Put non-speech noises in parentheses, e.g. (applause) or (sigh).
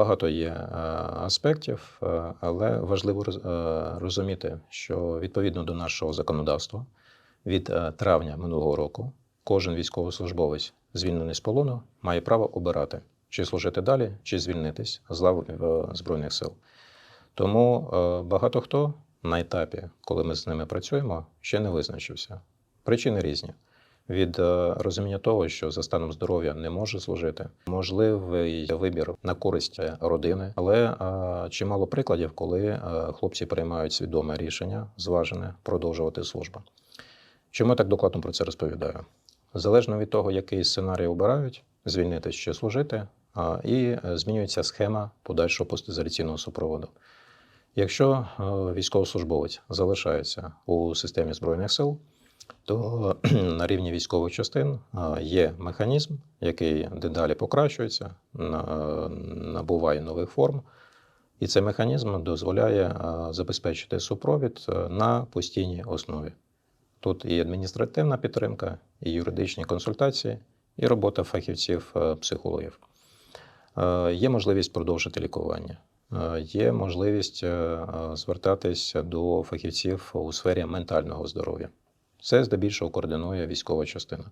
багато є е, аспектів, е, але важливо е, розуміти, що відповідно до нашого законодавства від травня минулого року кожен військовослужбовець, звільнений з полону, має право обирати, чи служити далі, чи звільнитись з лав Збройних сил. Тому багато хто на етапі, коли ми з ними працюємо, ще не визначився. Причини різні. Від е, розуміння того, що за станом здоров'я не може служити, можливий вибір на користь е, родини, але е, чимало прикладів, коли хлопці приймають свідоме рішення, зважене продовжувати службу. Чому я так докладно про це розповідаю? Залежно від того, який сценарій обирають, звільнитись чи служити, і змінюється схема подальшого постізоляційного супроводу. Якщо військовослужбовець залишається у системі Збройних сил, то (clears throat) на рівні військових частин є механізм, який дедалі покращується, набуває нових форм. І цей механізм дозволяє забезпечити супровід е, на постійній основі. Тут і адміністративна підтримка, і юридичні консультації, і робота фахівців-психологів. Е, Є можливість продовжити лікування. Е, Є можливість е, е, звертатися до фахівців у сфері ментального здоров'я. Це здебільшого координує військова частина.